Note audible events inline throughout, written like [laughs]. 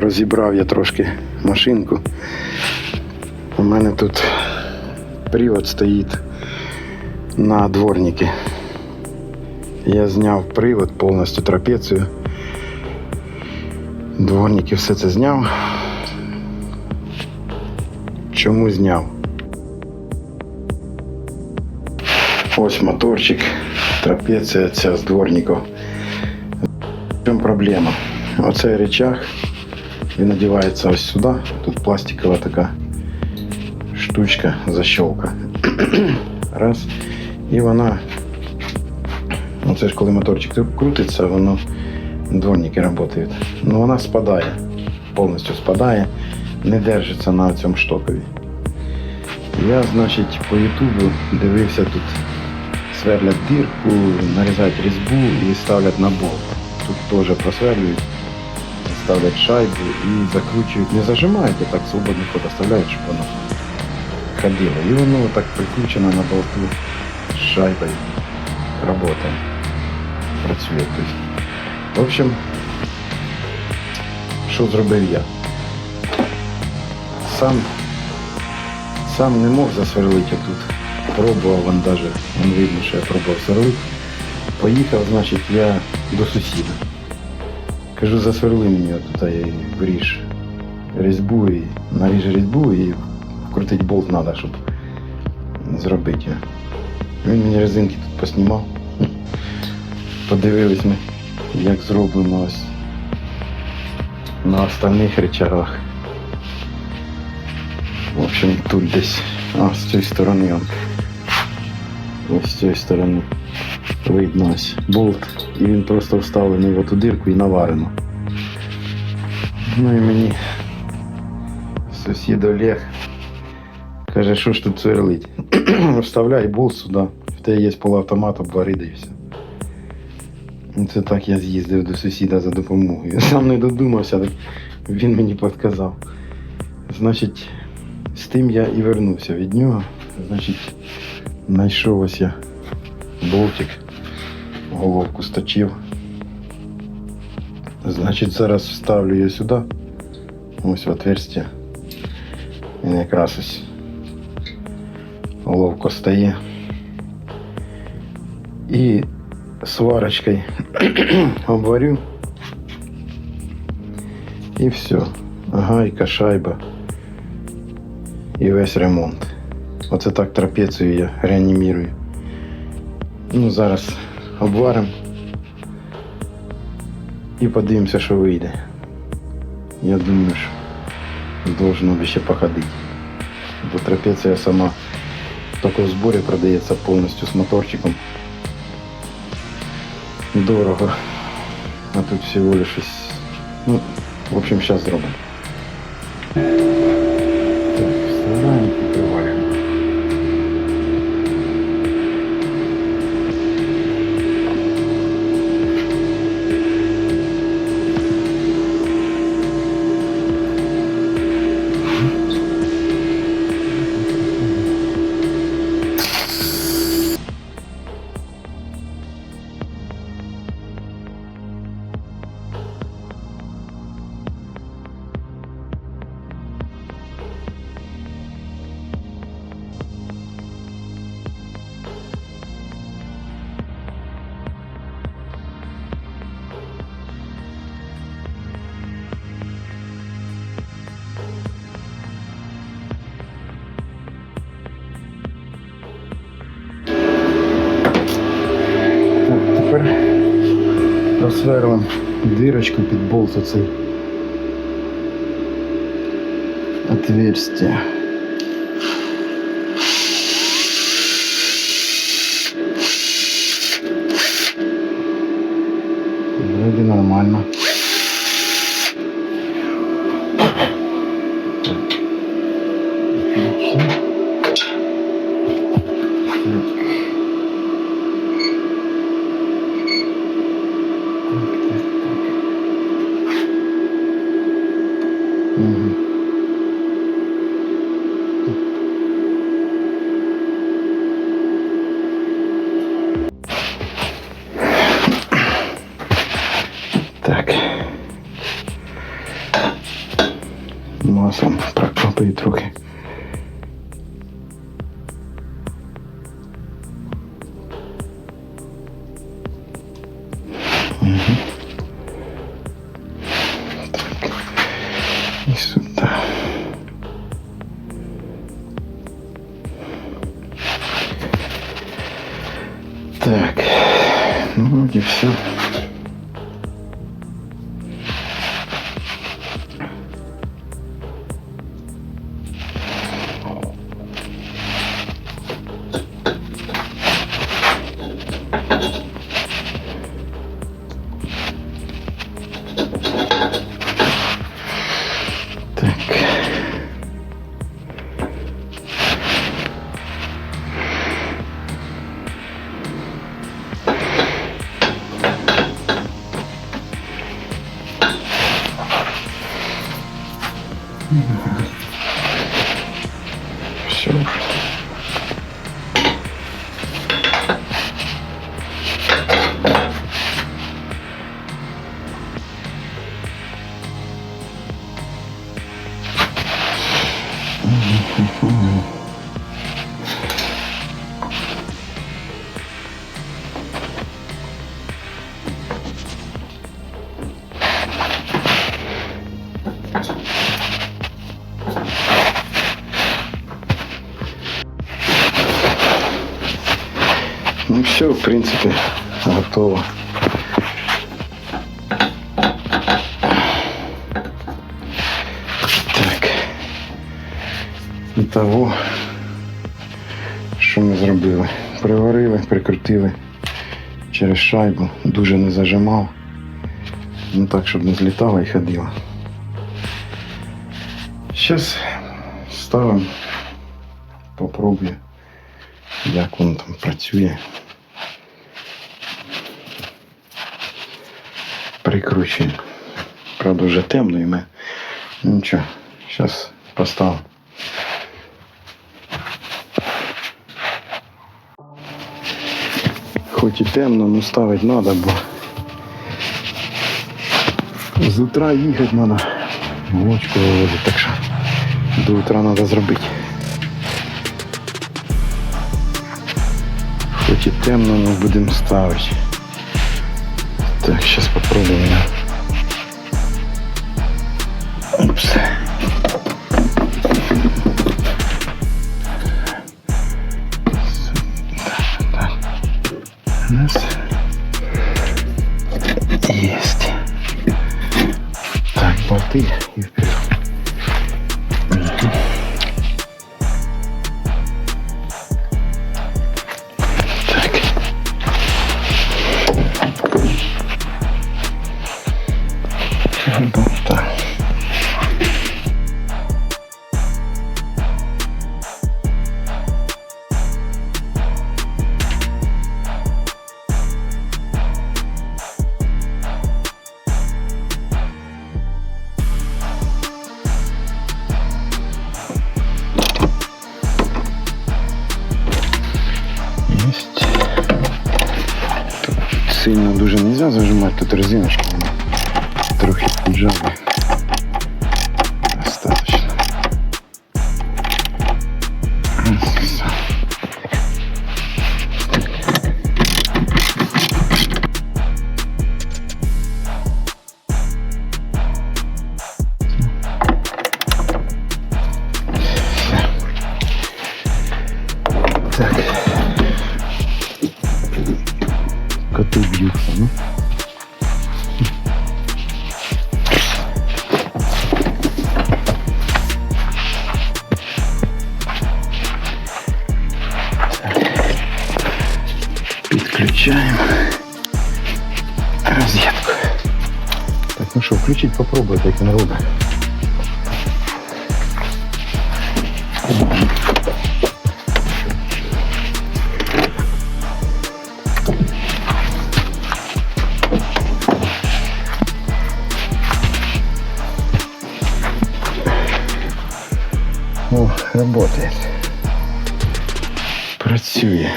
розібрав я трошки машинку. У мене тут привод стоїть на дворнике. Я зняв привод, повністю трапецію. Дворники все це зняв. Чому зняв? Ось моторчик, трапеція ця з дворників. В чому проблема? Оцей речах, він надівається ось сюди. Тут пластикова така штучка, защелка. [clears throat] Раз. І вона, ну це ж коли моторчик крутиться, воно дворники працюють. Ну вона спадає, повністю спадає, не держиться на цьому штокові. Я, значить, по Ютубу дивився тут сверлять дірку, нарізають різьбу і ставлять на болт. Тут теж просверлюють, ставлять шайбу і закручують, не зажимають, а так свободний ход оставляють, щоб воно ходило. І воно так прикручено на болту з шайбою. Работає. Працює. В общем, що зробив я? Сам, сам не мог засверлити тут. Пробував вон даже, вон видно, що я пробував сверлити. Поїхав, значить, я до сусіда. Кажу, засверли мені тут вріж різьбу і наріж різьбу і вкрутить болт треба, щоб зробити. його. Він мені резинки тут поснімав. Подивились ми, як зроблено ось на остальних речагах. В общем, тут десь, а з цієї сторони. Ось з цієї сторони видно ось болт. І він просто вставлений в оту дирку і наварено. Ну і мені сусід Олег каже, що ж тут сверлить. [clears throat] Вставляй болт сюди. В тебе є полуавтомат, обваридай і все. Це так я з'їздив до сусіда за допомогою. Сам не додумався, так він мені підказав. Значить, з тим я і вернувся від нього. Значить, знайшов ось я болтик, головку сточив. Значить, зараз вставлю її сюди. Ось в отверстие. Він якраз ось ловко стає. І сварочкой [clears throat] обварю. І все. Гайка, шайба. І весь ремонт. Оце так трапецію я реанімірую. Ну, зараз обваримо. І подивимося, що вийде. Я думаю, що должно би ще походити. Бо трапеція сама в зборі продається повністю з моторчиком. Дорого. А тут всего лишь... Ну, в общем, сейчас зробимо. Просверлимо дирочку під болт оцей. Отверстие. Вроде нормально. Ну вроде Все. Ну все, в принципе, готово. Так. Того, що ми зробили? Приварили, прикрутили через шайбу, дуже не зажимав. Ну так, щоб не злітала і ходила. Зараз ставимо, попробую, як воно там працює. Прикручуємо. Правда, вже темно і. Ну нічого, зараз поставимо. Хоч і темно, но ставити треба, бо з утра їхати треба. Молочку вивозити, так що до утра треба зробити. Хоч і темно, але будемо ставити. Так, сейчас попробуем. Зажимать, тут резиночки Трохи поджали. Попробуйте, як він робить. О, работает. Працює.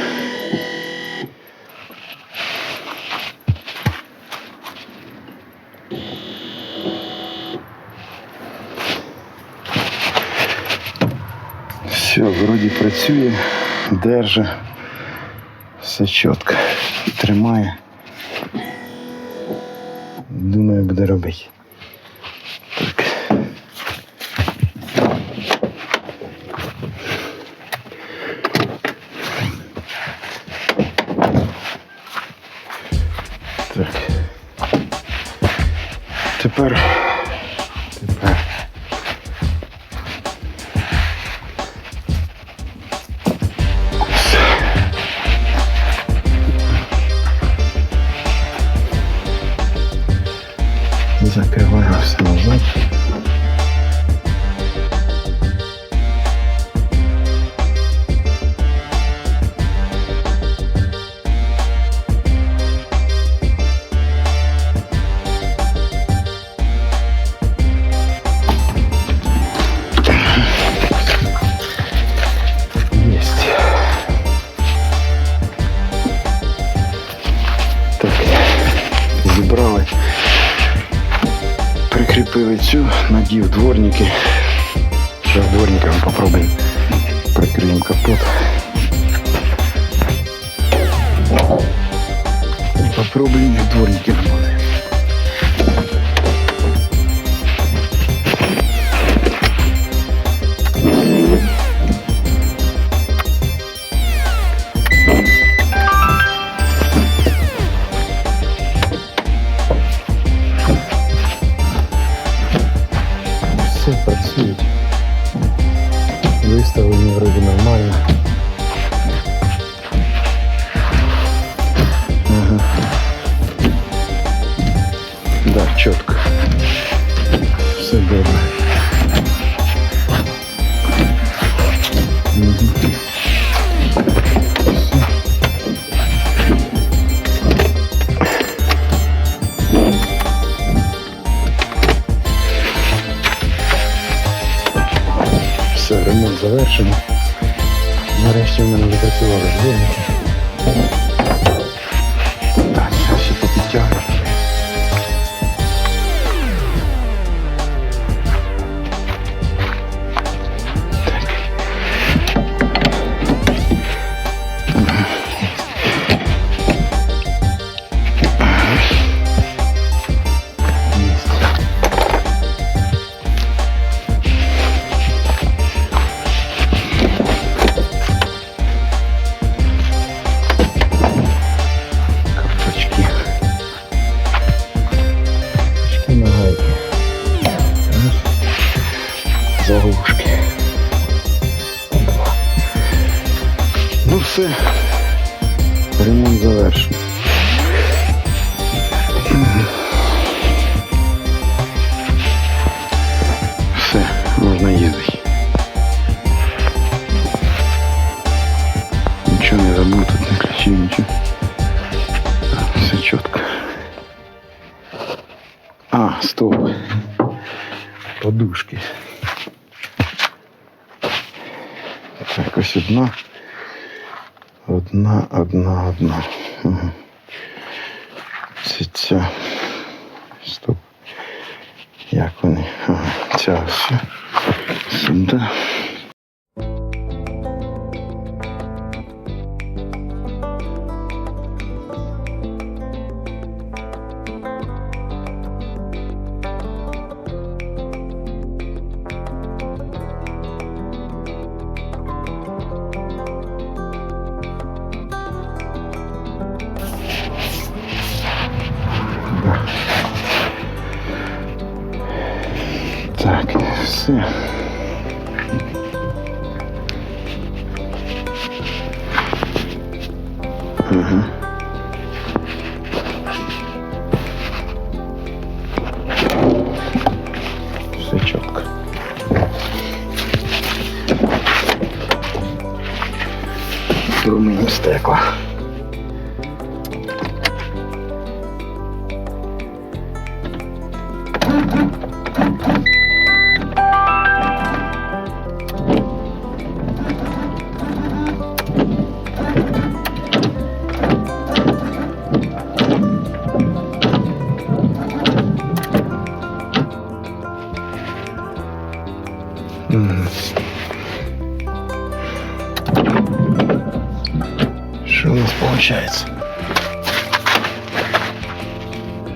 Працює, держить. Все чітко. Тримає. Думаю, буде робити. Так. Так. Тепер. Прикріпили цю, надів дворники. Зараз дворниками попробуємо. Прикриємо капот. Попробуємо як дворники чітко. Все добре. Мгм. Все. Ремонт завершено. Нарешті в мене запрацювали дворники. Не. Все чітко. А, стоп. Подушки. Так, ось одна. Одна, одна, одна. Угу. Це ця. Стоп. Як вони? Ага, ця ось. Сюди. Так,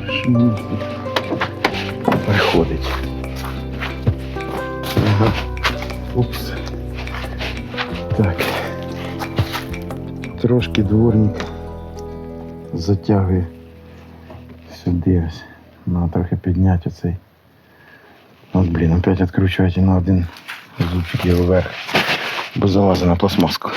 Шумно. Приходить. Ага. Упс. Так. Трошки дворник затягує сюди ось. Надо трохи підняти оцей. От, блін, опять відкручувати на один зубчик вверх, бо залазить на пластмаску.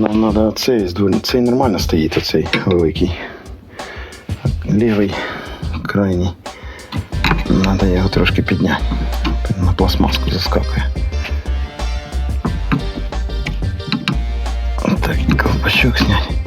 Нам треба цей. Цей нормально стоїть, оцей великий. Лівий, крайній. Треба його трошки підняти. На пластмаску заскакує. Так, колпачок снять.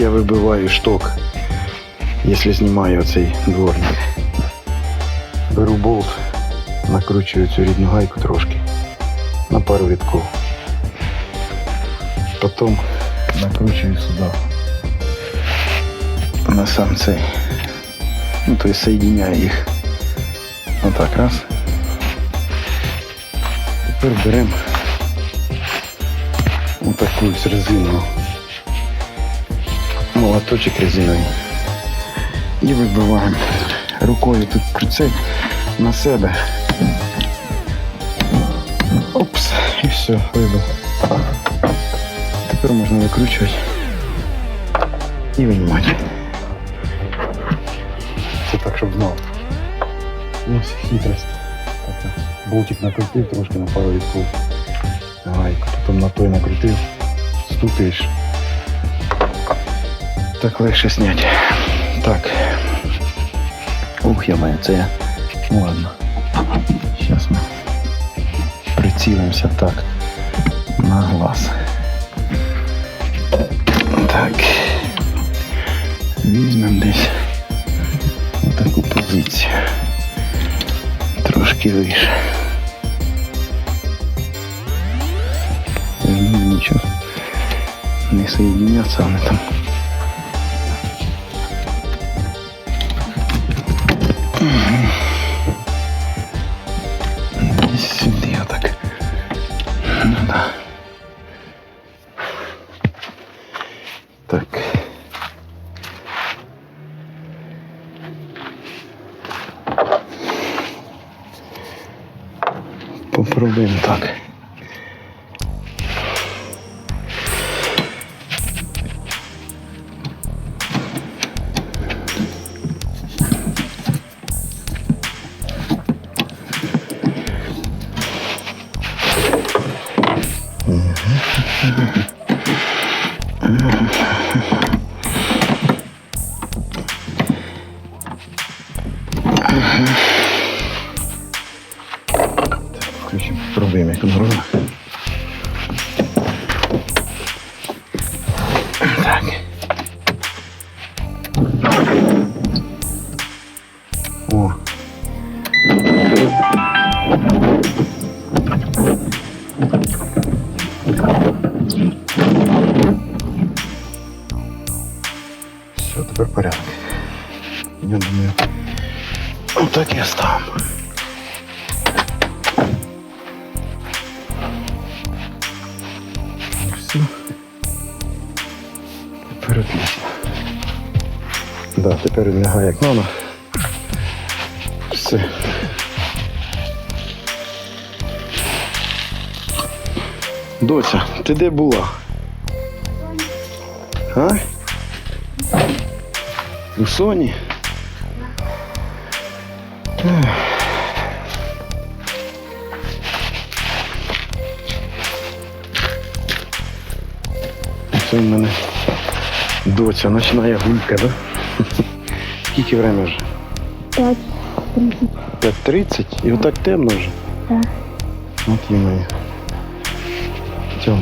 Я вибиваю шток, якщо знімаю цей дворник. Беру болт, накручую цю рідну гайку трошки на пару вітків. Потім накручую сюди. На сам цей. Ну, то есть соединяю їх. Отак, раз. Тепер беремо отаку ось резину. Молоточок резиновий. І вибиваємо рукою тут прицель на себе. Опс, і все, вибив. Тепер можна викручувати і виймати. Це так, щоб знав. Ось хитрость. Така. Болтик накрутив трошки на пару вітків. Гайку, потім на той накрутив, стукаєш. Так легше зняти. Так. Ух, я маю, це я. Ну ладно. Зараз ми прицілимося так. На глаз. Так. Візьмемо десь таку позицію. Трошки вище. Нічого. Не соединяться вони там. Включимо, спробуємо, як робить. прям лягає як мама. Все. Дося, ти де була? А? У соні? Це в мене доця ночна гулька, да? Скільки время вже? Пять, тридцать. 5.30? І отак темно вже. Так. От і моє. Тьом.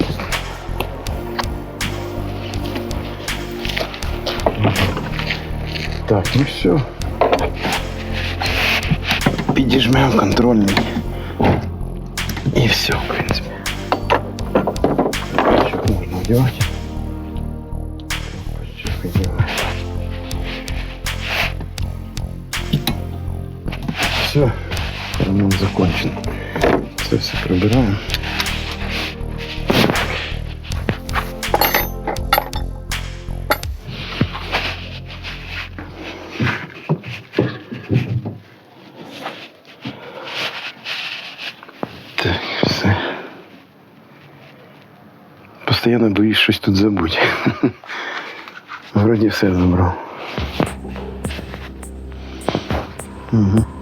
Так, ну все. Підіжмемо контрольний. І все, в принципі. Що можна одягати? Що Все, ремонт закончен. Це все прибираємо. Так, все. Постоянно боюсь щось тут забути. [laughs] Вроді все забрав. Угу.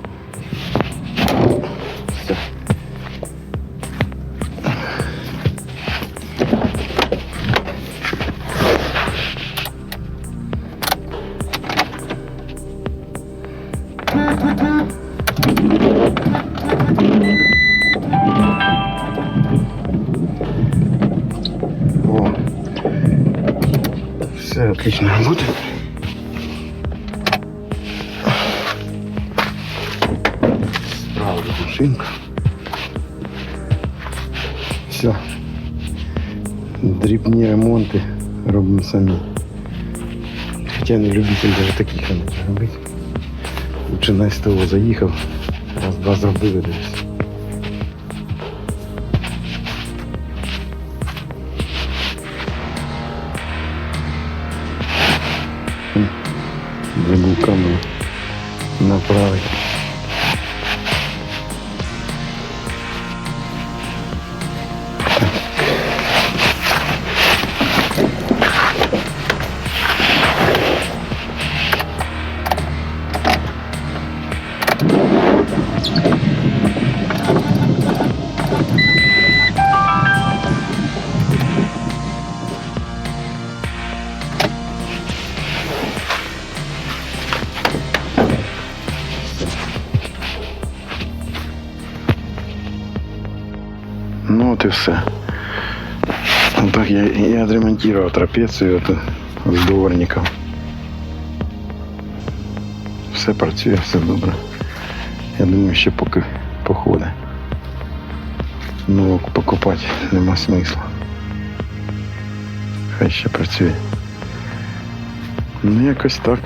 Отлично работает. Справа машинка. Все. Дрібні ремонти робимо самі. Хоча не любитель навіть таких ремонтів робити. Лучше на СТО заїхав, раз-два зробили десь. Камеру направить. Ну вот и все. Так я, я отремонтировал трапецию з дворником. Все працює, все добре. Я думаю, ще поки походить. Ну, покупати нема смисла. Хай ще працює. Ну, якось так.